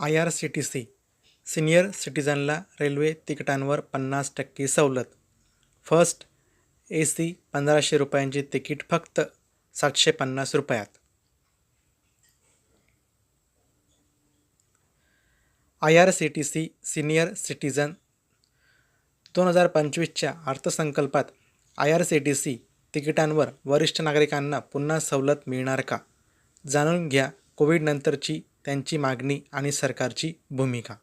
I R C T C senior सिटीजनला railway तिकिटांवर पन्नास टक्के सवलत. फर्स्ट ए सी पंधराशे रुपयांचे तिकीट फक्त सातशे पन्नास रुपयात. I R C T C senior citizen दोन हजार पंचवीसच्या अर्थसंकल्पात I R C T C तिकिटांवर वरिष्ठ नागरिकांना पुन्हा सवलत मिळणार का? जाणून घ्या कोविडनंतरची त्यांची मागणी आणि सरकारची भूमिका.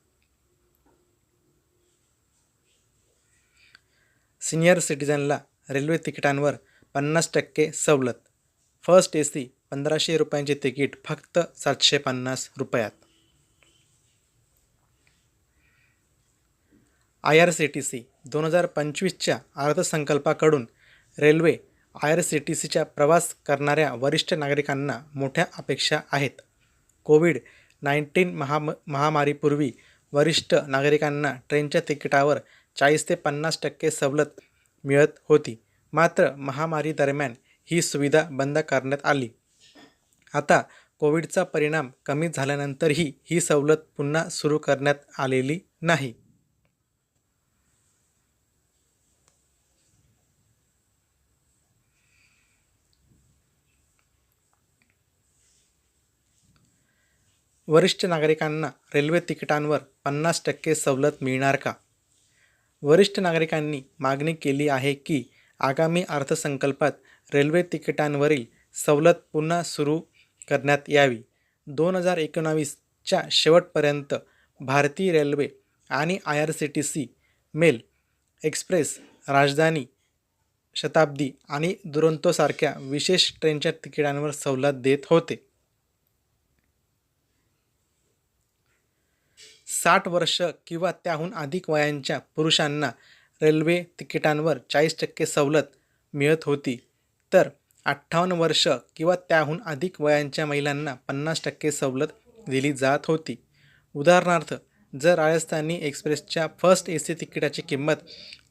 सिनियर सिटीजनला रेल्वे तिकिटांवर पन्नास टक्के सवलत. फर्स्ट ए सी पंधराशे रुपयांचे तिकीट फक्त सातशे पन्नास रुपयात. I R C T C दोन हजार पंचवीसच्या अर्थसंकल्पाकडून railway I R C T सीच्या प्रवास करणाऱ्या वरिष्ठ नागरिकांना मोठ्या अपेक्षा आहेत. कोविड नाईन्टीन महा महामारीपूर्वी वरिष्ठ नागरिकांना ट्रेनच्या तिकिटावर चाळीस ते पन्नास टक्के सवलत मिळत होती. मात्र महामारीदरम्यान ही सुविधा बंद करण्यात आली. आता कोविडचा परिणाम कमी झाल्यानंतरही ही सवलत पुन्हा सुरू करण्यात आलेली नाही. वरिष्ठ नागरिकांना रेल्वे तिकिटांवर पन्नास टक्के सवलत मिळणार का? वरिष्ठ नागरिकांनी मागणी केली आहे की आगामी अर्थसंकल्पात रेल्वे तिकिटांवरील सवलत पुन्हा सुरू करण्यात यावी. दोन हजार एकोणावीसच्या शेवटपर्यंत भारतीय रेल्वे आणि I R C T C mail express Rajdhani Shatabdi आणि दुरंतोसारख्या विशेष ट्रेनच्या तिकिटांवर सवलत देत होते. साठ वर्ष किंवा त्याहून अधिक वयांच्या पुरुषांना रेल्वे तिकिटांवर चाळीस टक्के सवलत मिळत होती. तर अठ्ठावन्न वर्ष किंवा त्याहून अधिक वयांच्या महिलांना पन्नास टक्के सवलत दिली जात होती. उदाहरणार्थ जर राजस्थानी एक्सप्रेसच्या फर्स्ट ए सी तिकिटाची किंमत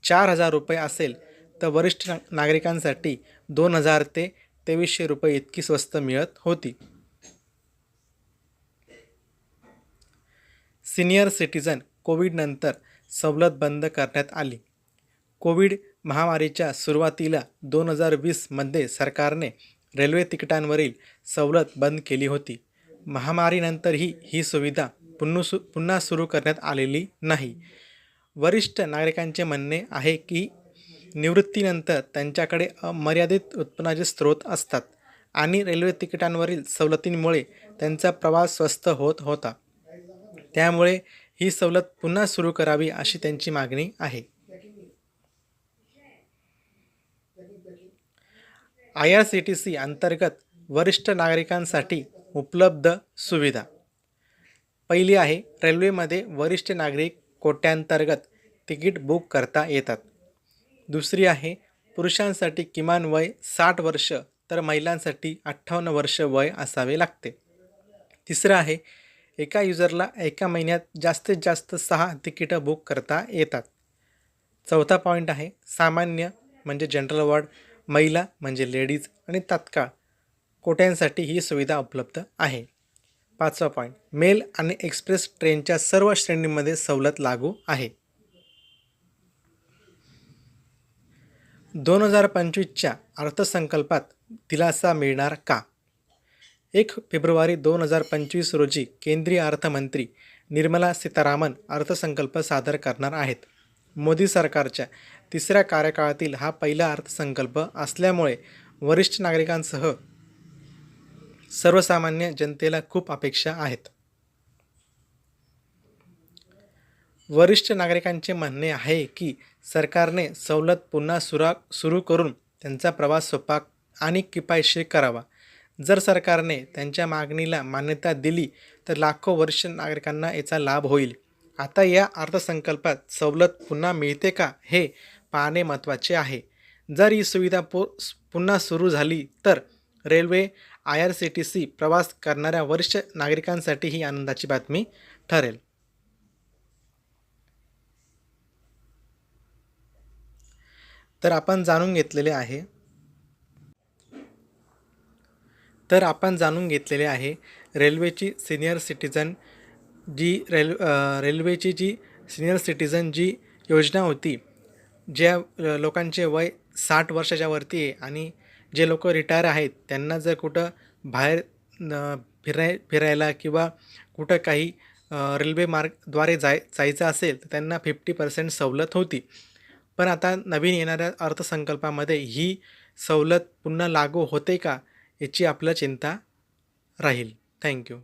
चार हजार रुपये असेल तर वरिष्ठ ना नागरिकांसाठी दोन हजार ते तेवीसशे रुपये इतकी स्वस्त मिळत होती. सिनियर सिटीजन कोविडनंतर सवलत बंद करण्यात आली. कोविड महामारीच्या सुरुवातीला दोन हजार वीसमध्ये सरकारने रेल्वे तिकिटांवरील सवलत बंद केली होती. महामारीनंतरही ही सुविधा पुन्हा सु पुन्हा सुरू करण्यात आलेली नाही. वरिष्ठ नागरिकांचे म्हणणे आहे की निवृत्तीनंतर त्यांच्याकडे अमर्यादित उत्पन्नाचे स्रोत असतात आणि रेल्वे तिकिटांवरील सवलतींमुळे त्यांचा प्रवास स्वस्त होत होता. त्यामुळे ही सवलत पुन्हा सुरू करावी अशी त्यांची मागणी आहे. I R C T C अंतर्गत वरिष्ठ नागरिकांसाठी उपलब्ध सुविधा. पहिली आहे रेल्वेमध्ये वरिष्ठ नागरिक कोट्यांतर्गत तिकीट बुक करता येतात. दुसरी आहे पुरुषांसाठी किमान वय साठ वर्ष तर महिलांसाठी अठ्ठावन्न वर्ष वय असावे लागते. तिसरं आहे एका युजरला एका महिन्यात जास्तीत जास्त सहा तिकीटं बुक करता येतात. चौथा पॉईंट आहे सामान्य म्हणजे जनरल वॉर्ड महिला म्हणजे लेडीज आणि तात्काळ कोट्यांसाठी ही सुविधा उपलब्ध आहे. पाचवा पॉईंट मेल आणि एक्सप्रेस ट्रेनच्या सर्व श्रेणींमध्ये सवलत लागू आहे. दोन हजार पंचवीसच्या अर्थसंकल्पात दिलासा मिळणार का? एक फेब्रुवारी दोन हजार पंचवीस रोजी केंद्रीय अर्थमंत्री निर्मला सीतारामन अर्थसंकल्प सादर करणार आहेत. मोदी सरकारच्या तिसऱ्या कार्यकाळातील हा पहिला अर्थसंकल्प असल्यामुळे वरिष्ठ नागरिकांसह सर्वसामान्य जनतेला खूप अपेक्षा आहेत. वरिष्ठ नागरिकांचे म्हणणे आहे की सरकारने सवलत पुन्हा सुरा सुरू करून त्यांचा प्रवास सोपा आणि किफायशीर करावा. जर सरकारने त्यांच्या मागणीला मान्यता दिली तर लाखो वर्ष नागरिकांना याचा लाभ होईल. आता या अर्थसंकल्पात सवलत पुन्हा मिळते का हे पाहणे महत्त्वाचे आहे. जर ही सुविधा पु पुन्हा सुरू झाली तर railway I R C T C प्रवास करणाऱ्या वरिष्ठ नागरिकांसाठी ही आनंदाची बातमी ठरेल. तर आपण जाणून घेतलेले आहे तर आपण जाणून घेतलेले आहे रेल्वेची सिनियर सिटीजन जी रेल रेल्वेची जी सिनियर सिटीझन जी योजना होती ज्या लोकांचे वय साठ वर्षाच्या वरती आहे आणि जे लोक रिटायर आहेत त्यांना जर कुठं बाहेर न फिराय फिरायला किंवा कुठं काही रेल्वे मार्गद्वारे जाय जायचं असेल तर त्यांना फिफ्टी पर्सेंट सवलत होती. पण आता नवीन येणाऱ्या अर्थसंकल्पामध्ये ही सवलत पुन्हा लागू होते का? याची आपलं चिंता राहील. थँक्यू